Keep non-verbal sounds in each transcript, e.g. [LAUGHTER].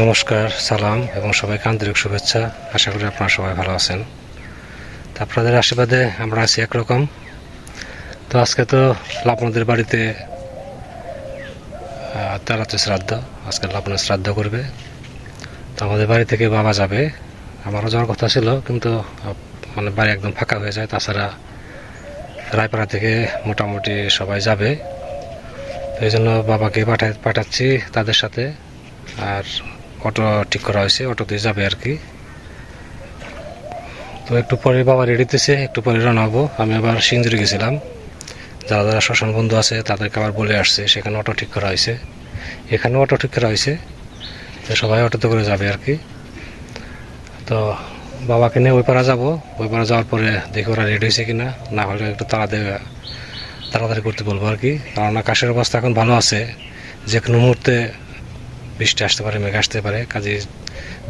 নমস্কার সালাম এবং সবাইকে আন্তরিক শুভেচ্ছা। আশা করি আপনারা সবাই ভালো আছেন। তো আপনাদের আশীর্বাদে আমরা আছি একরকম। তো আজকে তো লাপনদের বাড়িতে আহ, তারাতে শ্রাদ্ধ। আজকে লাপনের শ্রাদ্ধ করবে। তো আমাদের বাড়ি থেকে বাবা যাবে। আমারও যাওয়ার কথা ছিল কিন্তু মানে বাড়ি একদম ফাঁকা হয়ে যায়। তাছাড়া রায়পাড়া থেকে মোটামুটি সবাই যাবে। এই জন্য বাবাকে পাঠাই পাঠাচ্ছি তাদের সাথে। আর অটো ঠিক করা হয়েছে অটোতে যাবে আর কি। তো একটু পরে বাবা রেডিতেছে একটু পরে রওনা হব। আমি আবার সিঞ্জুরি গেছিলাম। যারা যারা শ্মশান বন্ধু আছে, তাদেরকে আবার বলে আসছে, সেখানে অটো ঠিক করা হয়েছে। এখানেও অটো ঠিক করা হয়েছে। তো সবাই অটোতে করে যাবে আর কি। তো বাবাকে নিয়ে ওই পাড়া যাব। ওই পাড়া যাওয়ার পরে দেখি ওরা রেডি হয়েছে কিনা। না হলে একটু তাড়াতাড়ি তাড়াতাড়ি করতে বলব আর কি। কারণ আকাশের অবস্থা এখন ভালো আছে। যে কোনো মুহূর্তে বৃষ্টি আসতে পারে, মেঘ আসতে পারে, কাজে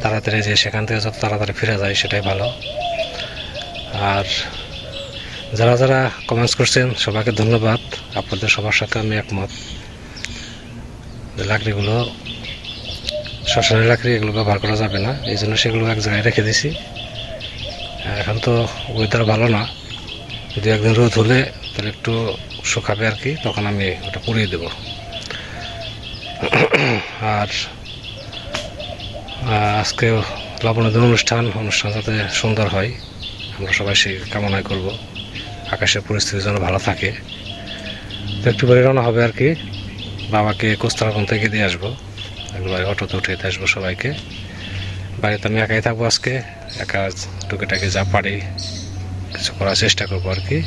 তাড়াতাড়ি যে সেখান থেকে যত তাড়াতাড়ি ফিরে যায় সেটাই ভালো। আর যারা যারা কমেন্টস করছেন, সবাইকে ধন্যবাদ। আপনাদের সবার সাথে আমি একমত। যে লাকড়িগুলো, শ্মশানের লাকড়ি এগুলো ব্যবহার করা যাবে না, এই জন্য সেগুলো এক জায়গায় রেখে দিছি। এখন তো ওয়েদার ভালো না। যদি একদিন রোদ হলে তাহলে একটু শুকাবে আর কি, তখন আমি ওটা পুড়িয়ে দেবো। আর আজকে লবণের অনুষ্ঠান অনুষ্ঠান যাতে সুন্দর হয়, আমরা সবাই সেই কামনাই করব। আকাশের পরিস্থিতি যেন ভালো থাকে। তো একটু পরে রওনা হবে আর কি। বাবাকে কোস্তারাবন থেকে দিয়ে আসব। একবারে অটোতে উঠে দিয়ে আসব সবাইকে। বাড়িতে আমি একাই থাকব আজকে। একা টুকিটাকি যা পারি কিছু করার চেষ্টা করব আর কি।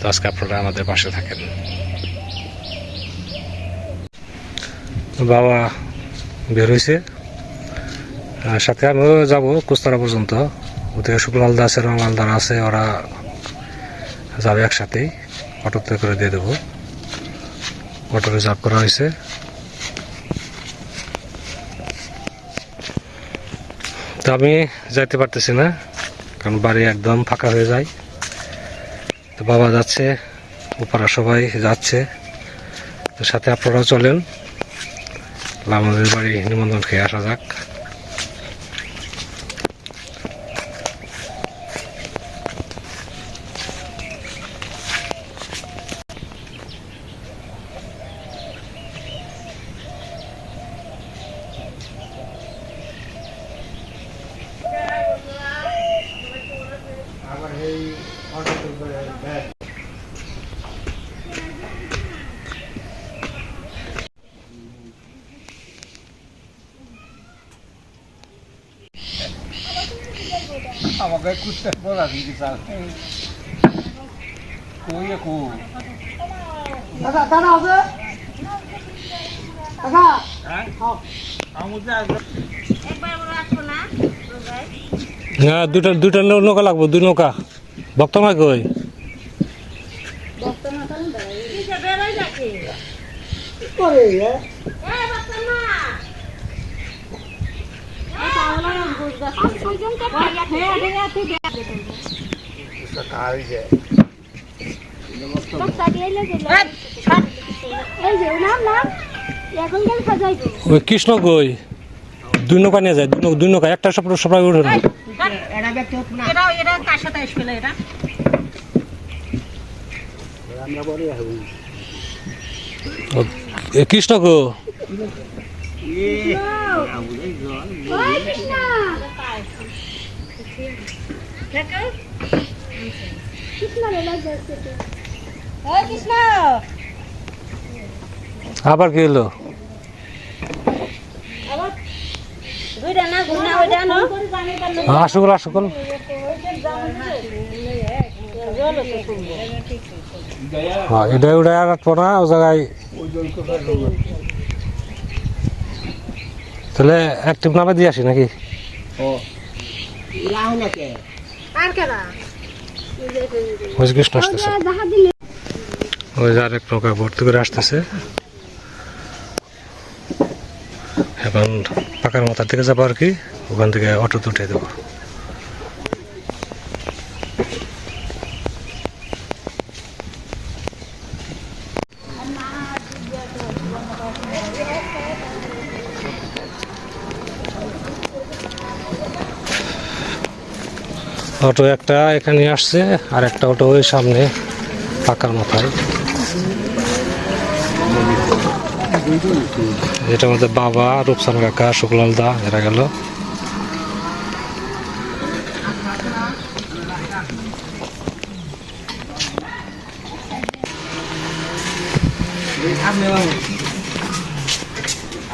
তো আজকে আপনারা আমাদের পাশে থাকেন। বাবা বের হয়েছে সাথে আমিও যাব কুস্তারা পর্যন্ত। ওদিকে শুক্লালদা আছে রঙালদার আছে, ওরা যাবে একসাথেই। অটোতে করে দিয়ে দেবো। অটো রিজার্ভ করা হয়েছে। তো আমি যাইতে পারতেছি না, কারণ বাড়ি একদম ফাঁকা হয়ে যায়। তো বাবা যাচ্ছে ওপারা সবাই যাচ্ছে। তো সাথে আপনারাও চলেন। আমাদের বাড়ি নিমন্ত্রণ খেয়ে আসা যাক। আমাকে কুস্তে বলা দিদি চাল কই কো? কাকা কাকা হবে কাকা? আমুতে না দুটা দুটা নৌকা লাগবো দুই নৌকা। বক্তমাই কই? কি করে এ? কাল যে এখন কেন সাজাই কৃষ্ণ কই? দুই নৌকা নিয়ে যায় দুই নৌকা একটা সব সবাই উঠে না। ও, এ কৃষ্ণ। কৃষ্ণ আবার কি হলো? আসুকল আসুকল। হ্যাঁ এটা উড়ে আর রাখব না ও জায়গায়। তাহলে অ্যাক্টিভ নামে দিয়ে আসি নাকি? কৃষ্ণ আসতেছে ওই যে আরেক নৌকা ভর্তি করে আসতেছে। এখন পাকার মাথার দিকে যাব আর কি ওখান থেকে অটো উঠে দেবো। অটো একটা এখানে আসছে, আর একটা অটো ওই সামনে পাকার মাথায়। এটার মধ্যে বাবা, রূপসান কাকা, শুকলাল দা, এরা গেল।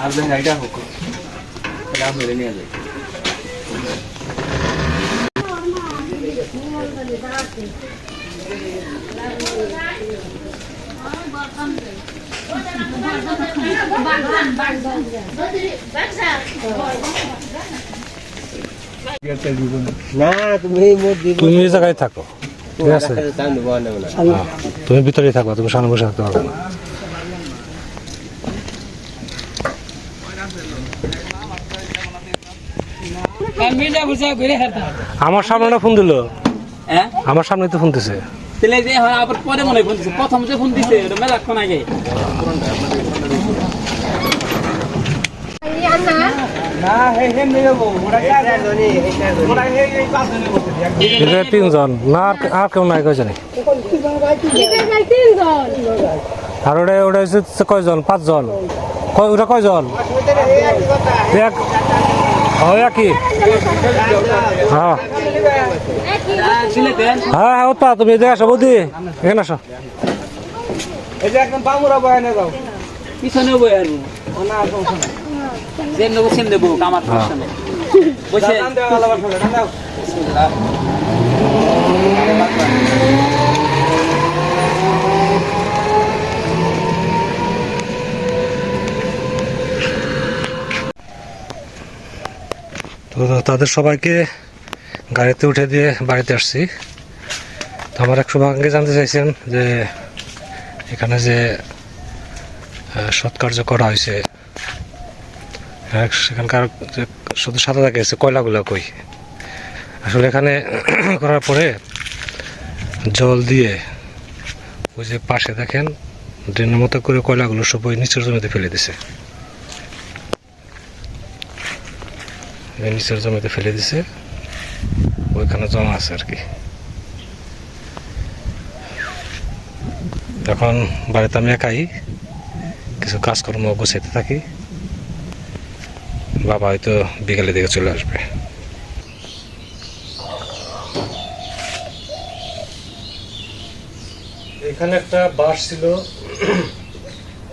আপনার গাড়িটা হোক। আপনারা নিয়ে যাই তুমি এই জায়গায় থাকো ঠিক আছে? তুমি ভিতরে থাকো তুমি সামনে বসে থাকতে পারবে না। আমার সামনে ফোন দিল? হ্যাঁ? আমার সামনে তো ফোন দিছে। তাহলে যে হয় আবার পরে মনে ফোন দিছে। প্রথম যে ফোন দিছে ওটা মেলাক্ষণ আগে না এটা তিনজন আর কেউ নাই কয়জন? আর ওটা ওটা হচ্ছে কয়জন? পাঁচজন। কয় ওটা কয়জন? এক হয় একই? হ্যাঁ। হ্যাঁ হ্যাঁ ওটা তুমি এদিকে আসো বৌদি। এখানে আসো। এই যে একদম বামুরা বয়ানে যাও। পিছনে বই আর ও না সমস্যা নাই যেন নেব সেন দেবো আমার বসে। আলাদা ফলে দাও তো তাদের সবাইকে গাড়িতে উঠে দিয়ে বাড়িতে আসছি। তো আমার এক সৌভাগ্যে জানতে চাইছেন যে এখানে যে সৎকার্য করা হয়েছে আহ, সেখানকার শুধু সাদা দেখা গেছে কয়লাগুলো কই? আসলে এখানে [CLEARS THROAT] করার পরে জল দিয়ে ওই যে পাশে দেখেন ড্রেনের মতো করে কয়লাগুলো সব ওই নিচের জমিতে ফেলে দিছে। নিচের জমিতে ফেলে দিছে। ওইখানে জমা আছে আর কি। এখন বাড়িতে আমি একাই কিছু কাজকর্ম গোছাইতে থাকি। বাবা হয়তো বিকেলের দিকে চলে আসবে। এখানে একটা বাস ছিল।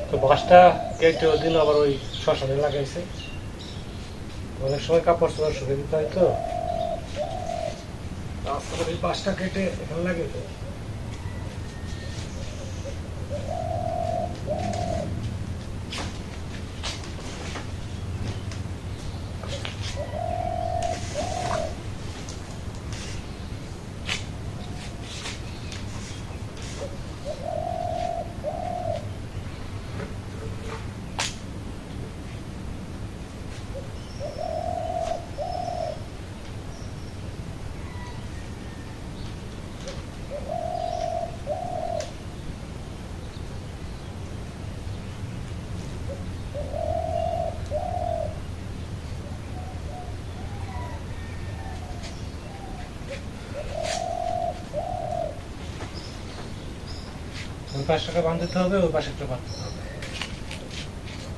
তো বাসটা কেটে দিন আবার ওই শ্মশানে লাগাইছে। অনেক সময় কাপড় চোপড় শুকিয়ে দিতে হয় তো। তারপরে এই বাসটা কেটে এখানে লাগে তো। ওই পাশটাকে বাঁধতে হবে, ওই পাশেরটা বাঁধতে হবে।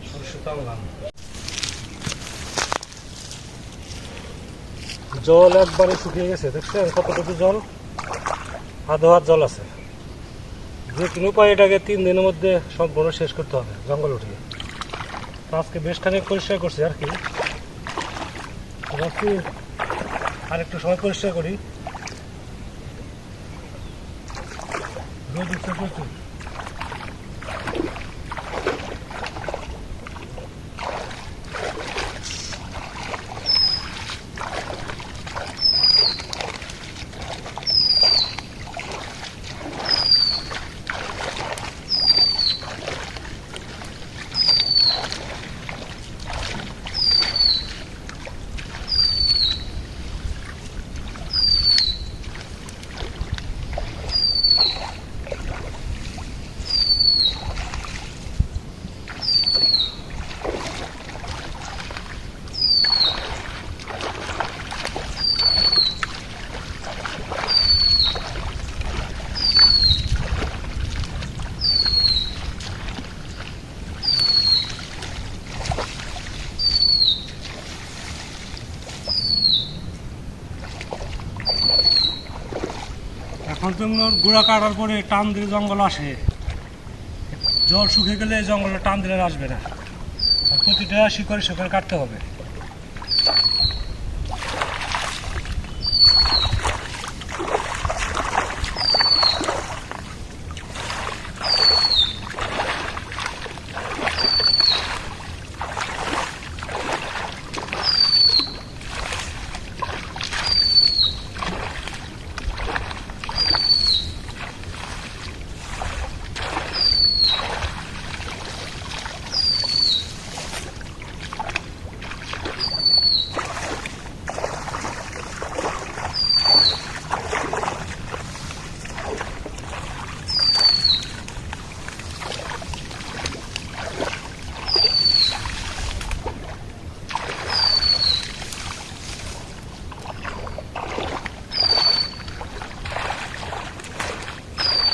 সরষে তো জল একবারে শুকিয়ে গেছে, দেখছেন কতটুকু জল? আধো হাত জল আছে। যে কোনো উপায় এটাকে তিন দিনের মধ্যে সম্পূর্ণ শেষ করতে হবে, জঙ্গল উঠিয়ে। আজকে বেশ খানিক পরিষ্কার করছি আর কি। ভাবছি আর একটু সময় পরিষ্কার করি। রোদ প্রচুর। গোড়া কাটার পরে টান দিলে জঙ্গল আসে। জল শুকিয়ে গেলে জঙ্গলে টান দিলে আসবে না। প্রতিটা শিকড়ে শিকড়ে কাটতে হবে।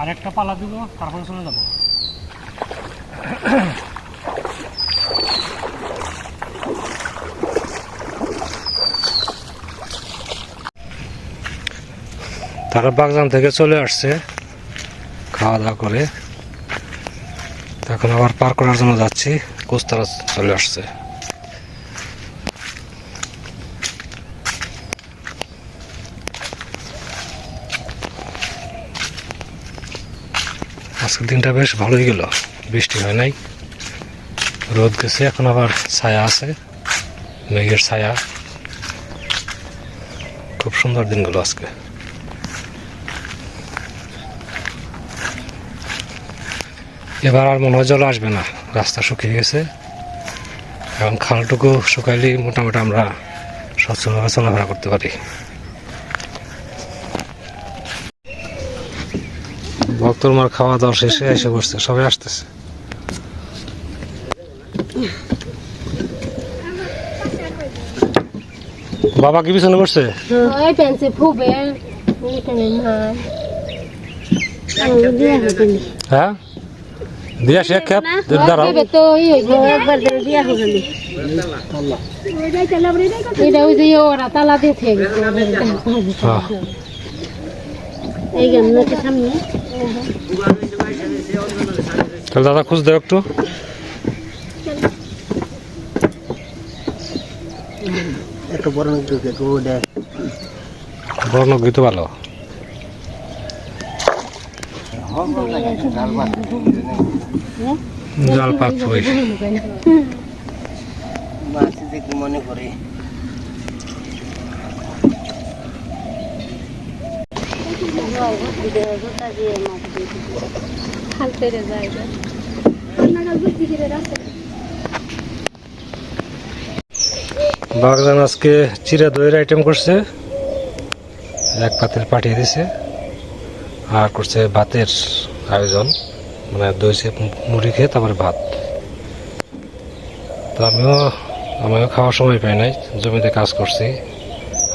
আর একটা পালা দিব, তারপরে চলে যাব। তারা বাগজান থেকে চলে আসছে খাওয়া দাওয়া করে। এখন আবার পার করার জন্য যাচ্ছি কোস্তারা চলে আসছে। আজকের দিনটা বেশ ভালোই গেল। বৃষ্টি হয় নাই। রোদ গেছে, এখন আবার ছায়া আছে। মেঘের ছায়া। খুব সুন্দর দিন গেল আজকে। এবার আর মনে হয় জল আসবে না। রাস্তা শুকিয়ে গেছে। এখন খালটুকু শুকাইলেই মোটামুটি আমরা সচ্ছলভাবে চলাফেরা করতে পারি। ভক্তর মার খাওয়া দাওয়া শেষে এসে বসছে সবাই আসতেছে। বাবা কি পিছনে বসছে? হ্যাঁ? দিয়া শেখ খেপ দাঁড়াও। একবার দিয়া হবে এটা ওই যে ওরা তালা দিয়ে তাহলে দাদা খুঁজ দাও একটু। বড় গীত ভালো। জাল পাক দেখি মনে করে বাগজান আজকে চিরা দইয়ের আইটেম করছে। এক পাতিল পাঠিয়ে দিছে। আর করছে ভাতের আয়োজন। মানে দই সে মুড়ি খেয়ে তারপরে ভাত। তো আমিও আমিও খাওয়ার সময় পাই নাই। জমিতে কাজ করছি।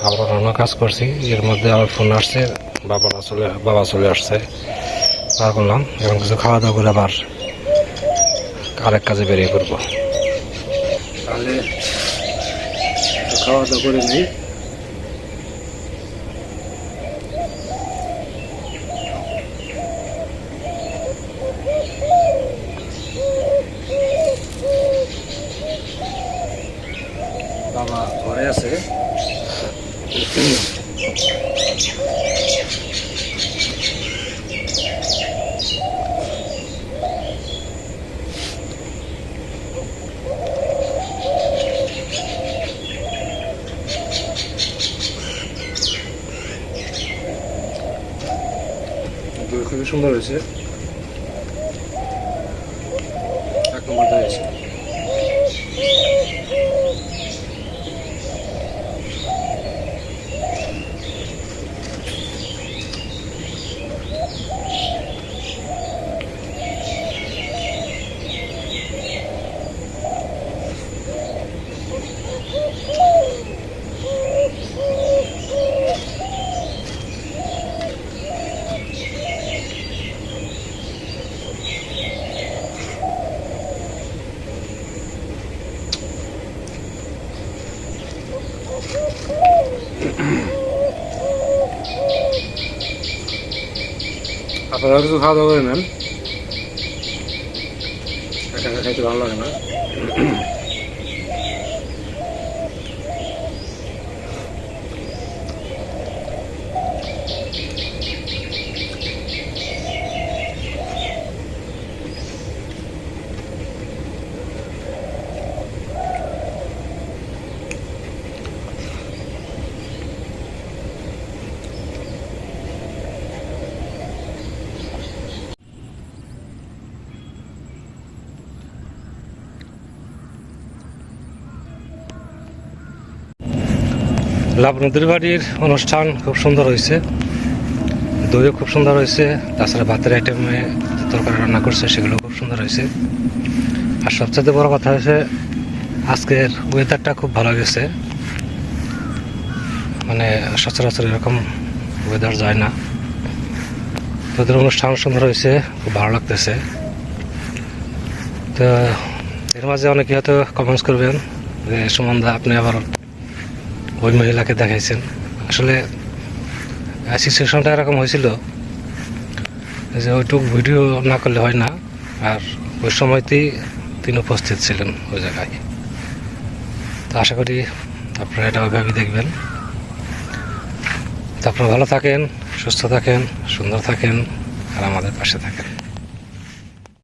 আবার অন্য কাজ করছি। এর মধ্যে আমার ফোন আসছে। বাবারা চলে বাবা চলে আসছে পার করলাম এখন কিছু খাওয়া দাওয়া করে আবার আরেক কাজে বেরিয়ে পড়ব তাহলে খাওয়া দাওয়া করে নিই বাবা ঘরে আছে দই খুবই সুন্দর হয়েছে এক নম্বর দই আপনারা কিছু খাওয়া দাওয়া করে নেন। একা খাইতে ভালো লাগে না। লাভ নদীর বাড়ির অনুষ্ঠান খুব সুন্দর হয়েছে। দইও খুব সুন্দর হয়েছে। তাছাড়া ভাতের আইটেমে তরকারি রান্না করছে, সেগুলো খুব সুন্দর হয়েছে। আর সবচেয়ে বড় কথা হয়েছে, আজকের ওয়েদারটা খুব ভালো গেছে। মানে সচরাচর এরকম ওয়েদার যায় না। তোদের অনুষ্ঠান সুন্দর হয়েছে, খুব ভালো লাগতেছে। তো এর মাঝে অনেকে হয়তো কমেন্টস করবেন যে, সুমনদা, আপনি আবার ওই মহিলাকে দেখাইছেন। আসলে সিচুয়েশনটা এরকম হয়েছিল যে ওইটুক ভিডিও না করলে হয় না, আর ওই সময়তেই তিনি উপস্থিত ছিলেন ওই জায়গায়। তো আশা করি আপনারা এটা ওইভাবে দেখবেন। তো আপনারা ভালো থাকেন, সুস্থ থাকেন, সুন্দর থাকেন, আর আমাদের পাশে থাকেন।